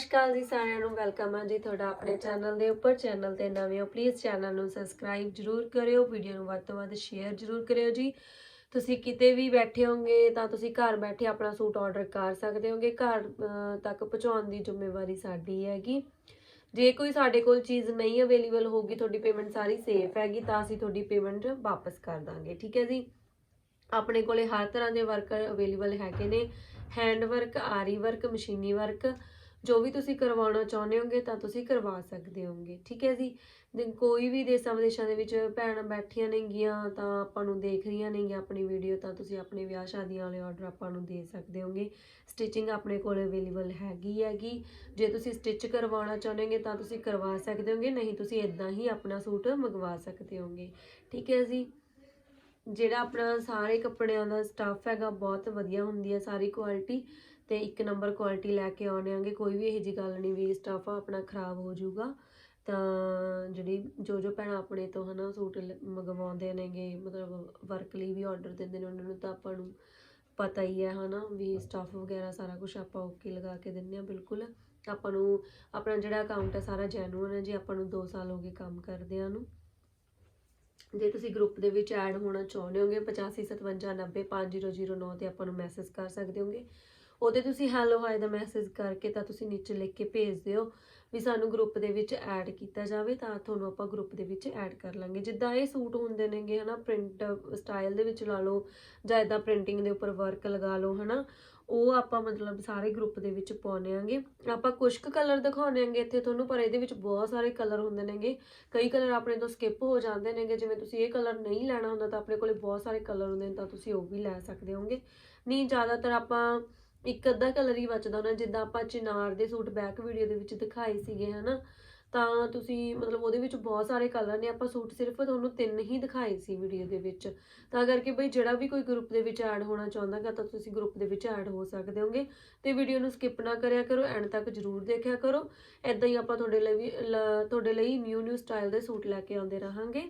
ਸ਼੍ਰੀ ਅਕਾਲ ਜੀ ਸਾਰਿਆਂ ਨੂੰ ਵੈਲਕਮ ਹੈ ਜੀ ਤੁਹਾਡਾ ਆਪਣੇ ਚੈਨਲ ਦੇ ਉੱਪਰ ਚੈਨਲ ਤੇ ਨਵੇਂ ਹੋ ਪਲੀਜ਼ ਚੈਨਲ ਨੂੰ ਸਬਸਕ੍ਰਾਈਬ ਜਰੂਰ ਕਰਿਓ ਵੀਡੀਓ ਨੂੰ ਵੱਧ ਤੋਂ ਵੱਧ ਸ਼ੇਅਰ ਜਰੂਰ ਕਰਿਓ ਜੀ। ਤੁਸੀਂ ਕਿਤੇ ਵੀ ਬੈਠੇ ਹੋਗੇ ਤਾਂ ਤੁਸੀਂ ਘਰ ਬੈਠੇ ਆਪਣਾ ਸੂਟ ਆਰਡਰ ਕਰ ਸਕਦੇ ਹੋਗੇ ਘਰ ਤੱਕ ਪਹੁੰਚਾਉਣ ਦੀ ਜ਼ਿੰਮੇਵਾਰੀ ਸਾਡੀ ਹੈਗੀ। ਜੇ ਕੋਈ ਸਾਡੇ ਕੋਲ ਚੀਜ਼ ਨਹੀਂ ਅਵੇਲੇਬਲ ਹੋਗੀ ਤੁਹਾਡੀ ਪੇਮੈਂਟ ਸਾਰੀ ਸੇਫ ਹੈਗੀ ਤਾਂ ਅਸੀਂ ਤੁਹਾਡੀ ਪੇਮੈਂਟ ਵਾਪਸ ਕਰ ਦਾਂਗੇ ਠੀਕ ਹੈ ਜੀ? ਆਪਣੇ ਕੋਲੇ ਹਰ ਤਰ੍ਹਾਂ ਦੇ ਵਰਕਰ ਅਵੇਲੇਬਲ ਹੈਗੇ ਨੇ ਹੈਂਡ ਵਰਕ ਆਰੀ ਵਰਕ ਮਸ਼ੀਨੀ ਵਰਕ ਜੋ ਵੀ ਤੁਸੀਂ ਕਰਵਾਉਣਾ ਚਾਹੁੰਦੇ ਹੋਗੇ ਤਾਂ ਤੁਸੀਂ ਕਰਵਾ ਸਕਦੇ ਹੋਗੇ, ਠੀਕ ਹੈ ਜੀ? ਕੋਈ ਵੀ ਦੇਸਾਂ ਵਿਦੇਸ਼ਾਂ ਦੇ ਵਿੱਚ ਭੈਣਾਂ ਬੈਠੀਆਂ ਨੇਗੀਆਂ ਤਾਂ ਆਪਾਂ ਨੂੰ ਦੇਖ ਰਹੀਆਂ ਨੇਗੀਆਂ ਆਪਣੀ ਵੀਡੀਓ ਤਾਂ ਤੁਸੀਂ ਆਪਣੇ ਵਿਆਹ ਸ਼ਾਦੀਆਂ ਵਾਲੇ ਆਰਡਰ ਆਪਾਂ ਨੂੰ ਦੇ ਸਕਦੇ ਹੋਗੇ। ਸਟਿਚਿੰਗ ਆਪਣੇ ਕੋਲ ਅਵੇਲੇਬਲ ਹੈਗੀ ਹੈਗੀ। ਜੇ ਤੁਸੀਂ ਸਟਿਚ ਕਰਵਾਉਣਾ ਚਾਹੁੰਦੇ ਹੋਗੇ ਤਾਂ ਤੁਸੀਂ ਕਰਵਾ ਸਕਦੇ ਹੋਗੇ, ਨਹੀਂ ਤੁਸੀਂ ਇਦਾਂ ਹੀ ਆਪਣਾ ਸੂਟ ਮੰਗਵਾ ਸਕਦੇ ਹੋਗੇ, ਠੀਕ ਹੈ ਜੀ? ਜਿਹੜਾ ਆਪਣਾ ਸਾਰੇ ਕੱਪੜਿਆਂ ਦਾ ਸਟੱਫ ਹੈਗਾ, ਬਹੁਤ ਵਧੀਆ ਹੁੰਦੀ ਹੈ, ਸਾਰੀ ਕੁਆਲਿਟੀ ਤੇ ਇੱਕ ਨੰਬਰ ਕੁਆਲਿਟੀ ਲੈ ਕੇ ਆਉਣੇ ਆਂਗੇ, ਕੋਈ ਵੀ ਇਹੋ ਜੀ ਗੱਲ ਨਹੀਂ ਵੀ ਸਟੱਫ ਆਪਣਾ ਖਰਾਬ ਹੋ ਜਾਊਗਾ। ਤਾਂ ਜਿਹੜੀ ਜੋ ਜੋ ਭੈਣਾਂ ਆਪਣੇ ਤੋਂ ਹਨਾ ਸੂਟ ਲ- ਮੰਗਵਾਉਂਦੇ ਨੇਗੇ, ਮਤਲਬ ਵਰਕ ਲਈ ਵੀ ਆਰਡਰ ਦਿੰਦੇ ਨੇ, ਉਹਨਾਂ ਨੂੰ ਤਾਂ ਆਪਾਂ ਨੂੰ ਪਤਾ ਹੀ ਹੈ ਹਨਾ ਵੀ ਸਟੱਫ ਵਗੈਰਾ ਸਾਰਾ ਕੁਝ ਆਪਾਂ ਓਕੇ ਲਗਾ ਕੇ ਦਿੰਨੇ ਆ, ਬਿਲਕੁਲ। ਆਪਾਂ ਨੂੰ ਆਪਣਾ ਜਿਹੜਾ ਅਕਾਊਂਟ ਹੈ ਸਾਰਾ ਜੈਨੂਅਨ ਹੈ, ਜੀ ਆਪਾਂ ਨੂੰ 2 ਸਾਲ ਹੋ ਗਏ ਕੰਮ ਕਰਦਿਆਂ ਨੂੰ। ਜੇ ਤੁਸੀਂ ਗਰੁੱਪ ਦੇ ਵਿੱਚ ਐਡ ਹੋਣਾ ਚਾਹੁੰਦੇ ਹੋਗੇ 8557905009 ਤੇ ਆਪਾਂ ਨੂੰ ਮੈਸੇਜ ਕਰ ਸਕਦੇ ਹੋਗੇ। ਉਹਦੇ ਤੁਸੀਂ ਹੈਲੋ ਹਾਈ ਦਾ ਮੈਸੇਜ ਕਰਕੇ ਤਾਂ ਤੁਸੀਂ ਨੀਚੇ ਲਿਖ ਕੇ ਭੇਜ ਦਿਓ ਵੀ ਸਾਨੂੰ ਗਰੁੱਪ ਦੇ ਵਿੱਚ ਐਡ ਕੀਤਾ ਜਾਵੇ ਤਾਂ ਤੁਹਾਨੂੰ ਆਪਾਂ ਗਰੁੱਪ ਦੇ ਵਿੱਚ ਐਡ ਕਰ ਲਾਂਗੇ। ਜਿੱਦਾਂ ਇਹ ਸੂਟ ਹੁੰਦੇ ਨੇਗੇ, ਹਨਾ ਪ੍ਰਿੰਟ ਸਟਾਈਲ ਦੇ ਵਿੱਚ ਲਾ ਲਓ ਜਾਂ ਇਦਾਂ ਪ੍ਰਿੰਟਿੰਗ ਦੇ ਉੱਪਰ ਵਰਕ ਲਗਾ ਲਓ, ਹਨਾ, ਉਹ ਆਪਾਂ ਮਤਲਬ ਸਾਰੇ ਗਰੁੱਪ ਦੇ ਵਿੱਚ ਪਾਉਣੇ ਆਂਗੇ। ਆਪਾਂ ਕੁਝ ਕੁ ਕਲਰ ਦਿਖਾਉਣੇ ਆਂਗੇ ਇੱਥੇ ਤੁਹਾਨੂੰ, ਪਰ ਇਹਦੇ ਵਿੱਚ ਬਹੁਤ ਸਾਰੇ ਕਲਰ ਹੁੰਦੇ ਨੇਗੇ। ਕਈ ਕਲਰ ਆਪਣੇ ਤੋਂ ਸਕਿਪ ਹੋ ਜਾਂਦੇ ਨੇਗੇ, ਜਿਵੇਂ ਤੁਸੀਂ ਇਹ ਕਲਰ ਨਹੀਂ ਲੈਣਾ ਹੁੰਦਾ ਤਾਂ ਆਪਣੇ ਕੋਲੇ ਬਹੁਤ ਸਾਰੇ ਕਲਰ ਹੁੰਦੇ ਨੇ ਤਾਂ ਤੁਸੀਂ ਉਹ ਵੀ ਲੈ ਸਕਦੇ ਹੋਗੇ। ਨਹੀਂ, ਜ਼ਿਆਦਾਤਰ ਆਪਾਂ ਇੱਕ ਅੱਧਾ ਕਲਰ ਹੀ ਬਚਦਾ ਹੋਣਾ ਜਿੱਦਾਂ ਆਪਾਂ ਚਿਨਾਰ ਦੇ ਸੂਟ ਬੈਕ ਵੀਡੀਓ ਦੇ ਵਿੱਚ ਦਿਖਾਏ ਸੀਗੇ, ਹਨਾ? ਤਾਂ ਤੁਸੀਂ ਮਤਲਬ ਉਹਦੇ ਵਿੱਚ ਬਹੁਤ ਸਾਰੇ ਕਲਰ ਨੇ, ਆਪਾਂ ਸੂਟ ਸਿਰਫ ਤੁਹਾਨੂੰ ਤਿੰਨ ਹੀ ਦਿਖਾਏ ਸੀ ਵੀਡੀਓ ਦੇ ਵਿੱਚ। ਤਾਂ ਕਰਕੇ ਬਈ ਜਿਹੜਾ ਵੀ ਕੋਈ ਗਰੁੱਪ ਦੇ ਵਿੱਚ ਐਡ ਹੋਣਾ ਚਾਹੁੰਦਾਗਾ ਤਾਂ ਤੁਸੀਂ ਗਰੁੱਪ ਦੇ ਵਿੱਚ ਐਡ ਹੋ ਸਕਦੇ ਹੋਗੇ। ਤੇ ਵੀਡੀਓ ਨੂੰ ਸਕਿਪ ਨਾ ਕਰਿਆ ਕਰੋ ਐਂਡ ਤੱਕ ਜਰੂਰ ਦੇਖਿਆ ਕਰੋ। ਐਦਾਂ ਹੀ ਆਪਾਂ ਤੁਹਾਡੇ ਲਈ ਵੀ ਤੁਹਾਡੇ ਲਈ ਨਿਊ ਨਿਊ ਸਟਾਈਲ ਦੇ ਸੂਟ ਲੈ ਕੇ ਆਉਂਦੇ ਰਹਾਂਗੇ।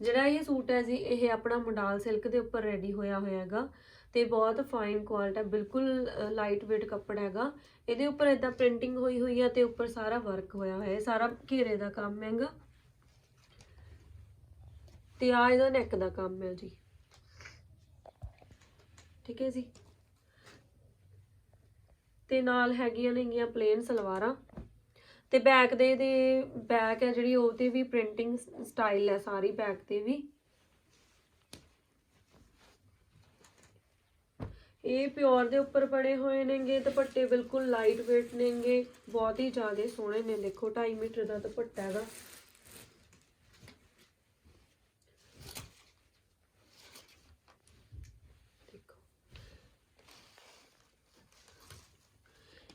ਜਿਹੜਾ ਇਹ ਸੂਟ ਹੈ ਜੀ, ਇਹ ਆਪਣਾ ਮੰਡਾਲ ਸਿਲਕ ਦੇ ਉੱਪਰ ਰੈਡੀ ਹੋਇਆ ਹੋਇਆ ਹੈਗਾ। ਤੇ ਬਹੁਤ ਫਾਈਨ ਕੁਆਲਿਟੀ ਬਿਲਕੁਲ ਲਾਈਟ weight ਕੱਪੜਾ ਹੈਗਾ। ਇਹਦੇ ਉੱਪਰ ਇਦਾਂ ਪ੍ਰਿੰਟਿੰਗ ਹੋਈ ਹੋਈ ਹੈ ਤੇ ਉੱਪਰ ਸਾਰਾ ਵਰਕ ਹੋਇਆ ਹੋਇਆ ਹੈ, ਸਾਰਾ ਘੇਰੇ ਦਾ ਕੰਮ ਹੈਗਾ। ਤੇ ਆ ਇਹਦਾ ਨੈਕ ਦਾ ਕੰਮ ਹੈ ਜੀ। ਠੀਕ ਹੈ ਜੀ? ਤੇ ਨਾਲ ਹੈਗੀਆਂ ਨੇਗੀਆਂ ਪਲੇਨ ਸਲਵਾਰਾਂ। ਤੇ ਬੈਕ ਦੇ ਦੇ ਬੈਕ ਹੈ ਜਿਹੜੀ ਉਹ ਤੇ ਵੀ ਪ੍ਰਿੰਟਿੰਗ ਸਟਾਈਲ ਹੈ ਸਾਰੀ ਬੈਕ ਤੇ ਵੀ। ਇਹ ਪਿਓਰ ਦੇ ਉੱਪਰ ਪੜੇ ਹੋਏ ਨੇਗੇ, ਦੁਪੱਟੇ ਬਿਲਕੁਲ ਲਾਈਟ weight ਨੇਗੇ, ਬਹੁਤ ਹੀ ਜ਼ਿਆਦਾ ਸੋਹਣੇ ਨੇ, ਦੇਖੋ 2.5 ਮੀਟਰ ਦਾ ਦੁਪੱਟਾ ਹੈਗਾ।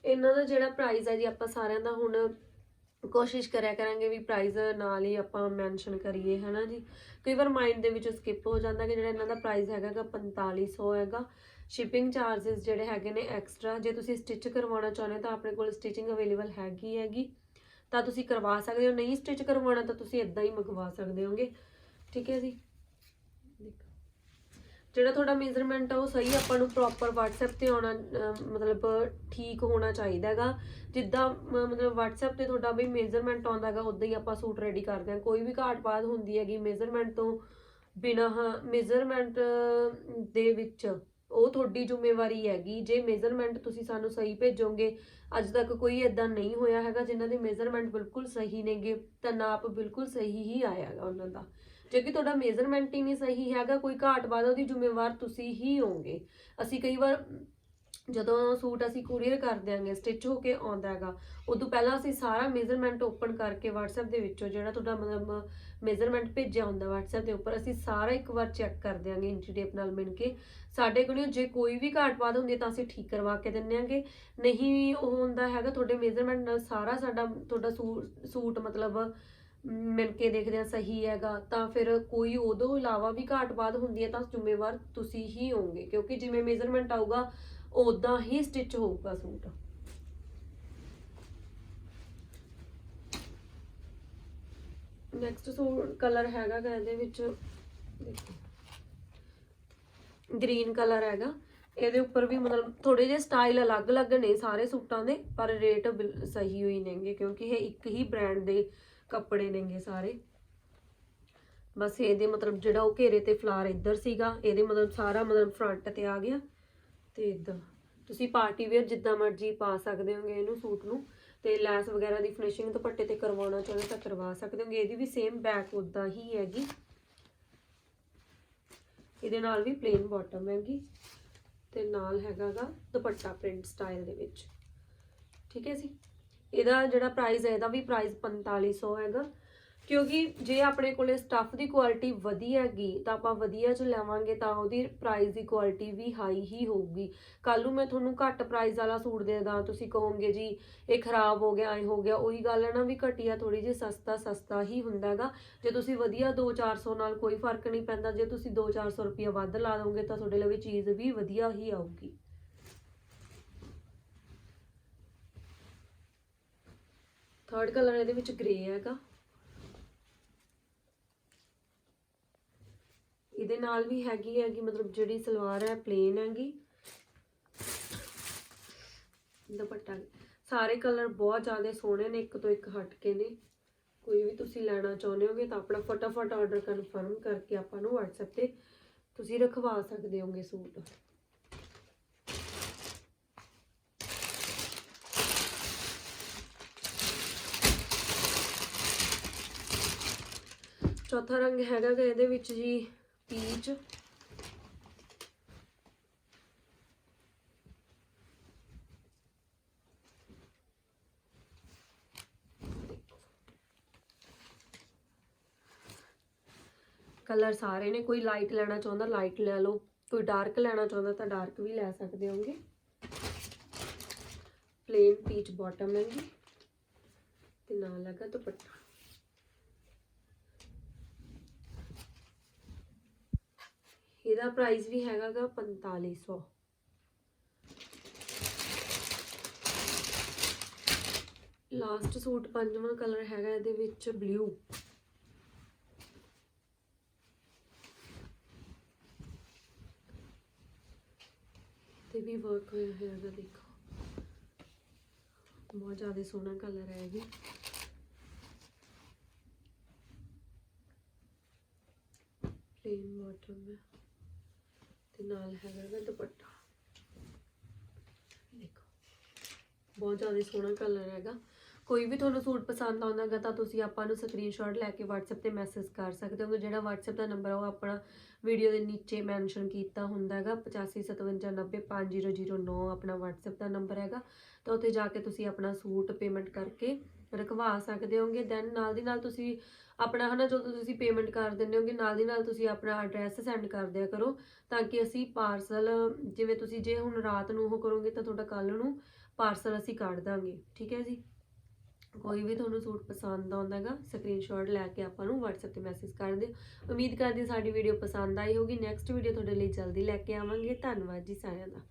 ਇਹਨਾਂ ਦਾ ਜਿਹੜਾ ਪ੍ਰਾਈਸ ਹੈ ਜੀ, ਆਪਾਂ ਸਾਰਿਆਂ ਦਾ ਹੁਣ ਕੋਸ਼ਿਸ਼ ਕਰਿਆ ਕਰਾਂਗੇ ਵੀ ਪ੍ਰਾਈਸ ਨਾਲ ਹੀ ਆਪਾਂ ਮੈਂਸ਼ਨ ਕਰੀਏ, ਹਨਾ ਜੀ? ਕਈ ਵਾਰ ਮਾਈਂਡ ਦੇ ਵਿੱਚ ਸਕਿਪ ਹੋ ਜਾਂਦਾ ਕਿ ਜਿਹੜਾ ਇਹਨਾਂ ਦਾ ਪ੍ਰਾਈਸ ਹੈਗਾ ਗਾ 4500 ਹੈਗਾ। ਸ਼ਿਪਿੰਗ ਚਾਰजेस ਜਿਹੜੇ ਹੈਗੇ ਨੇ ਐਕਸਟਰਾ ਜੇ ਤੁਸੀਂ ਸਟਿਚ ਕਰਵਾਉਣਾ ਚਾਹੁੰਦੇ ਹੋ ਤਾਂ ਆਪਣੇ ਕੋਲ ਸਟਿਚਿੰਗ ਅਵੇਲੇਬਲ ਹੈਗੀ ਹੈਗੀ। ਤਾਂ ਤੁਸੀਂ ਕਰਵਾ ਸਕਦੇ ਹੋ, ਨਹੀਂ ਸਟਿਚ ਕਰਵਾਉਣਾ ਤਾਂ ਤੁਸੀਂ ਇਦਾਂ ਹੀ ਮੰਗਵਾ ਸਕਦੇ ਹੋਗੇ। ਠੀਕ ਹੈ ਜੀ? ਜਿਹੜਾ ਤੁਹਾਡਾ ਮੇਜ਼ਰਮੈਂਟ ਆ, ਉਹ ਸਹੀ ਆਪਾਂ ਨੂੰ ਪ੍ਰੋਪਰ WhatsApp ਤੇ ਆਉਣਾ ਮਤਲਬ ਠੀਕ ਹੋਣਾ ਚਾਹੀਦਾ ਹੈਗਾ। ਜਿੱਦਾਂ ਮ- ਮਤਲਬ WhatsApp ਤੇ ਤੁਹਾਡਾ ਵੀ ਮੇਜ਼ਰਮੈਂਟ ਆਉਂਦਾ ਹੈਗਾ, ਉਦਾਂ ਹੀ ਆਪਾਂ ਸੂਟ ਰੈਡੀ ਕਰਦੇ ਹਾਂ। ਕੋਈ ਵੀ ਘਾਟ ਪਾਤ ਹੁੰਦੀ ਹੈਗੀ ਮੇਜ਼ਰਮੈਂਟ ਤੋਂ ਬਿਨਾ ਮੇਜ਼ਰਮੈਂਟ ਦੇ ਵਿੱਚ ਉਹ ਤੁਹਾਡੀ ਜ਼ਿੰਮੇਵਾਰੀ ਹੈਗੀ। ਜੇ ਮੇਜ਼ਰਮੈਂਟ ਤੁਸੀਂ ਸਾਨੂੰ ਸਹੀ ਭੇਜੋਗੇ, ਅੱਜ ਤੱਕ ਕੋਈ ਇਦਾਂ ਨਹੀਂ ਹੋਇਆ ਹੈਗਾ, ਜਿਨ੍ਹਾਂ ਦੇ ਮੇਜ਼ਰਮੈਂਟ ਬਿਲਕੁਲ ਸਹੀ ਨੇਗੇ, ਤਾਂ ਨਾਪ ਬਿਲਕੁਲ ਸਹੀ ਹੀ ਆਇਆ ਹੈਗਾ ਉਹਨਾਂ ਦਾ। ਜੇ ਕਿ ਤੁਹਾਡਾ ਮੇਜ਼ਰਮੈਂਟ ਹੀ ਨਹੀਂ ਸਹੀ ਹੈਗਾ, ਕੋਈ ਘਾਟ ਵਾਦਾ ਉਹਦੀ ਜ਼ਿੰਮੇਵਾਰ ਤੁਸੀਂ ਹੀ ਹੋਗੇ ਅਸੀਂ ਕਈ ਵਾਰ ਜਦੋਂ ਸੂਟ ਅਸੀਂ ਕੁਰੀਅਰ ਕਰ ਦਿਆਂਗੇ ਸਟਿਚ ਹੋ ਕੇ ਆਉਂਦਾ ਹੈਗਾ, ਉਦੋਂ ਪਹਿਲਾਂ ਅਸੀਂ ਸਾਰਾ ਮੇਜ਼ਰਮੈਂਟ ਓਪਨ ਕਰਕੇ WhatsApp ਦੇ ਵਿੱਚੋਂ ਜਿਹੜਾ ਤੁਹਾਡਾ ਮਤਲਬ ਮੇਜ਼ਰਮੈਂਟ ਭੇਜਿਆ ਹੁੰਦਾ WhatsApp ਦੇ ਉੱਪਰ, ਅਸੀਂ ਸਾਰਾ ਇੱਕ ਵਾਰ ਚੈੱਕ ਕਰ ਦਿਆਂਗੇ ਇੰਚੀ ਟੇਪ ਨਾਲ ਮਿਣ ਕੇ। ਸਾਡੇ ਕੋਲੋਂ ਜੇ ਕੋਈ ਵੀ ਘਾਟ ਵਾਧ ਹੁੰਦੀ ਹੈ ਤਾਂ ਅਸੀਂ ਠੀਕ ਕਰਵਾ ਕੇ ਦਿੰਨੇ ਆਂਗੇ। ਨਹੀਂ ਉਹ ਹੁੰਦਾ ਹੈਗਾ, ਤੁਹਾਡੇ ਮੇਜ਼ਰਮੈਂਟ ਨਾਲ ਸਾਰਾ ਸਾਡਾ, ਤੁਹਾਡਾ ਸੂ- ਸੂਟ ਮਤਲਬ ਮਿਲ ਕੇ ਦੇਖਦੇ ਆ ਸਹੀ ਹੈਗਾ, ਤਾਂ ਫਿਰ ਕੋਈ ਉਦੋਂ ਇਲਾਵਾ ਵੀ ਘਾਟ ਬਾਤ ਹੁੰਦੀ ਹੈ ਤਾਂ ਜ਼ਿੰਮੇਵਾਰ ਤੁਸੀਂ ਹੀ ਹੋਵੋਗੇ, ਕਿਉਂਕਿ ਜਿਵੇਂ ਮੇਜ਼ਰਮੈਂਟ ਆਊਗਾ ਉਦਾਂ ਹੀ ਸਟਿਚ ਹੋਊਗਾ ਸੂਟ। ਨੈਕਸਟ ਸੂਟ ਕਲਰ ਹੈਗਾ ਗਾ ਇਹਦੇ ਵਿੱਚ ਗ੍ਰੀਨ ਕਲਰ ਹੈਗਾ। ਇਹਦੇ ਉੱਪਰ ਵੀ ਮਤਲਬ ਥੋੜੇ ਜਿਹੇ ਸਟਾਈਲ ਅਲੱਗ-ਅਲੱਗ ਨੇ ਸਾਰੇ ਸੂਟਾਂ ਦੇ, ਪਰ ਰੇਟ ਸਹੀ ਹੋਈ ਨੇਗੇ, ਕਿਉਂਕਿ ਇਹ ਇੱਕ ਹੀ ਬ੍ਰਾਂਡ ਦੇ ਕੱਪੜੇ ਨੇਗੇ ਸਾਰੇ। ਬਸ ਇਹਦੇ ਮਤਲਬ ਜਿਹੜਾ ਉਹ ਘੇਰੇ ਤੇ ਫਲਾਰ ਇੱਧਰ ਸੀਗਾ, ਇਹਦੇ ਮਤਲਬ ਸਾਰਾ ਮਤਲਬ ਫਰੰਟ ਤੇ ਆ ਗਿਆ ਤੇ ਇਦਾਂ ਤੁਸੀਂ ਪਾਰਟੀ ਵੇਅਰ ਜਿੱਦਾਂ ਮਰਜ਼ੀ ਪਾ ਸਕਦੇ ਹੋਗੇ ਇਹਨੂੰ ਸੂਟ ਨੂੰ ਤੇ ਲੈਸ ਵਗੈਰਾ ਦੀ ਫਿਨਿਸ਼ਿੰਗ ਦੁਪੱਟੇ ਤੇ ਕਰਵਾਉਣਾ ਚਾਹੁੰਦੇ ਤਾਂ ਕਰਵਾ ਸਕਦੇ ਹੋਗੇ। ਇਹਦੀ ਵੀ ਸੇਮ ਬੈਕ ਉਦਾਂ ਹੀ ਹੈਗੀ। ਇਹਦੇ ਨਾਲ ਵੀ ਪਲੇਨ ਬਾਟਮ ਹੈਗੀ ਤੇ ਨਾਲ ਹੈਗਾਗਾ ਦੁਪੱਟਾ ਪ੍ਰਿੰਟ ਸਟਾਈਲ ਦੇ ਵਿੱਚ। ਠੀਕ ਹੈ ਜੀ? ਇਹਦਾ ਜਿਹੜਾ ਪ੍ਰਾਈਸ ਹੈ, ਇਹਦਾ ਵੀ ਪ੍ਰਾਈਸ 4500 ਹੈਗਾ। ਕਿਉਂਕਿ ਜੇ ਆਪਣੇ ਕੋਲੇ ਸਟੱਫ ਦੀ ਕੁਆਲਿਟੀ ਵਧੀਆ ਹੈਗੀ, ਤਾਂ ਆਪਾਂ ਵਧੀਆ ਚ ਲਵਾਂਗੇ, ਤਾਂ ਉਹਦੀ ਪ੍ਰਾਈਸ ਦੀ ਕੁਆਲਿਟੀ ਵੀ ਹਾਈ ਹੀ ਹੋਊਗੀ। ਕੱਲ ਨੂੰ ਮੈਂ ਤੁਹਾਨੂੰ ਘੱਟ ਪ੍ਰਾਈਸ ਵਾਲਾ ਸੂਟ ਦੇ ਦਾਂ, ਤੁਸੀਂ ਕਹੋਗੇ ਜੀ, ਇਹ ਖਰਾਬ ਹੋ ਗਿਆ, ਐ ਹੋ ਗਿਆ, ਉਹੀ ਗੱਲ ਹੈ ਨਾ ਵੀ ਘਟੀਆ ਥੋੜੀ ਜਿਹੀ ਸਸਤਾ ਸਸਤਾ ਹੀ ਹੁੰਦਾ ਹੈਗਾ। ਜੇ ਤੁਸੀਂ ਵਧੀਆ 2-400 ਨਾਲ ਕੋਈ ਫ਼ਰਕ ਨਹੀਂ ਪੈਂਦਾ, ਜੇ ਤੁਸੀਂ 2-400 ਰੁਪਏ ਵੱਧ ਲਾ ਦੋਗੇ, ਤਾਂ ਤੁਹਾਡੇ ਲਈ ਚੀਜ਼ ਵੀ ਵਧੀਆ ਹੀ ਆਊਗੀ। ਥਰਡ ਕਲਰ ਇਹਦੇ ਵਿੱਚ ਗ੍ਰੇ ਹੈਗਾ। ਇਹਦੇ ਨਾਲ ਵੀ ਹੈਗੀ ਹੈਗੀ ਮਤਲਬ ਜਿਹੜੀ ਸਲਵਾਰ ਹੈ ਪਲੇਨ ਹੈਗੀ। ਦੁਪੱਟਾ ਸਾਰੇ ਕਲਰ ਬਹੁਤ ਜ਼ਿਆਦਾ ਸੋਹਣੇ ਨੇ, ਇੱਕ ਤੋਂ ਇੱਕ ਹਟ ਕੇ ਨੇ। ਕੋਈ ਵੀ ਤੁਸੀਂ ਲੈਣਾ ਚਾਹੁੰਦੇ ਹੋਗੇ ਤਾਂ ਆਪਣਾ ਫਟਾਫਟ ਆਰਡਰ ਕਨਫਰਮ ਕਰਕੇ ਆਪਾਂ ਨੂੰ WhatsApp ਤੇ ਤੁਸੀਂ ਰਖਵਾ ਸਕਦੇ ਹੋਗੇ ਸੂਟ। ਚੌਥਾ ਰੰਗ ਹੈਗਾ ਗਾ ਇਹਦੇ ਵਿੱਚ ਜੀ ਪੀਚ। ਕਲਰ ਸਾਰੇ ਨੇ, ਕੋਈ ਲਾਈਟ ਲੈਣਾ ਚਾਹੁੰਦਾ, ਲਾਈਟ ਲੈ ਲਓ। ਕੋਈ ਡਾਰਕ ਲੈਣਾ ਚਾਹੁੰਦਾ ਤਾਂ ਡਾਰਕ ਵੀ ਲੈ ਸਕਦੇ ਹੋਗੇ ਪਲੇਨ ਪੀਚ ਬਾਟਮ ਹੈ ਜੀ। ਤੇ ਨਾਲ ਲੱਗਾ ਦੁਪੱਟਾ। ਇਹਦਾ ਪ੍ਰਾਈਸ ਵੀ ਹੈਗਾ ਗਾ 4500 ਲਾਸਟ ਸੂਟ ਪੰਜਵਾਂ ਕਲਰ ਹੈਗਾ ਇਹਦੇ ਵਿੱਚ ਬਲੂ ਤੇ ਵੀ ਵਰਕ ਹੋਇਆ ਹੋਇਆ ਹੈਗਾ ਦੇਖੋ। ਬਹੁਤ ਜ਼ਿਆਦਾ ਸੋਹਣਾ ਕਲਰ ਹੈ ਇਹ ਵੀ। ਪਲੇਨ ਬਾਟਮ ਤੇ ਨਾਲ ਹੈਗਾ ਇਹਦਾ ਦੁਪੱਟਾ। ਦੇਖੋ, ਬਹੁਤ ਜ਼ਿਆਦਾ ਸੋਹਣਾ ਕਲਰ ਹੈਗਾ। ਕੋਈ ਵੀ ਤੁਹਾਨੂੰ ਸੂਟ ਪਸੰਦ ਆਉਂਦਾ ਗਾ ਤਾਂ ਤੁਸੀਂ ਆਪਾਂ ਨੂੰ ਸਕਰੀਨਸ਼ਾਟ ਲੈ ਕੇ WhatsApp ਤੇ ਮੈਸੇਜ ਕਰ ਸਕਦੇ ਹੋ। ਜਿਹੜਾ WhatsApp ਦਾ ਨੰਬਰ ਆ, ਉਹ ਆਪਣਾ ਵੀਡੀਓ ਦੇ ਨੀਚੇ ਮੈਂਸ਼ਨ ਕੀਤਾ ਹੁੰਦਾ ਹੈਗਾ। 8557905009 ਆਪਣਾ WhatsApp ਦਾ ਨੰਬਰ ਹੈਗਾ। ਤਾਂ ਉੱਥੇ ਜਾ ਕੇ ਤੁਸੀਂ ਆਪਣਾ ਸੂਟ ਪੇਮੈਂਟ ਕਰਕੇ ਰਖਵਾ ਸਕਦੇ ਹੋਗੇ। ਦੈਨ ਨਾਲ ਦੀ ਨਾਲ ਤੁਸੀਂ ਆਪਣਾ ਹਨਾ, ਜਦੋਂ ਤੁਸੀਂ ਪੇਮੈਂਟ ਕਰ ਦਿੰਦੇ ਹੋਗੇ, ਨਾਲ ਦੀ ਨਾਲ ਤੁਸੀਂ ਆਪਣਾ ਐਡਰੈਸ ਸੈਂਡ ਕਰ ਦਿਆ ਕਰੋ, ਤਾਂ ਕਿ ਅਸੀਂ ਪਾਰਸਲ ਜਿਵੇਂ ਤੁਸੀਂ ਜੇ ਹੁਣ ਰਾਤ ਨੂੰ ਉਹ ਕਰੋਗੇ, ਤਾਂ ਤੁਹਾਡਾ ਕੱਲ ਨੂੰ ਪਾਰਸਲ ਅਸੀਂ ਕੱਢ ਦਾਂਗੇ, ਠੀਕ ਹੈ ਜੀ? ਕੋਈ ਵੀ ਤੁਹਾਨੂੰ ਸੂਟ ਪਸੰਦ ਆਉਂਦਾ ਹੈਗਾ ਸਕਰੀਨਸ਼ਾਟ ਲੈ ਕੇ ਆਪਾਂ ਨੂੰ WhatsApp ਤੇ ਮੈਸੇਜ ਕਰ ਦਿਓ। ਉਮੀਦ ਕਰਦੀ ਸਾਡੀ ਵੀਡੀਓ ਪਸੰਦ ਆਈ ਹੋਗੀ ਨੈਕਸਟ ਵੀਡੀਓ ਤੁਹਾਡੇ ਲਈ ਜਲਦੀ ਲੈ ਕੇ ਆਵਾਂਗੇ। ਧੰਨਵਾਦ ਜੀ ਸਾਰਿਆਂ ਦਾ।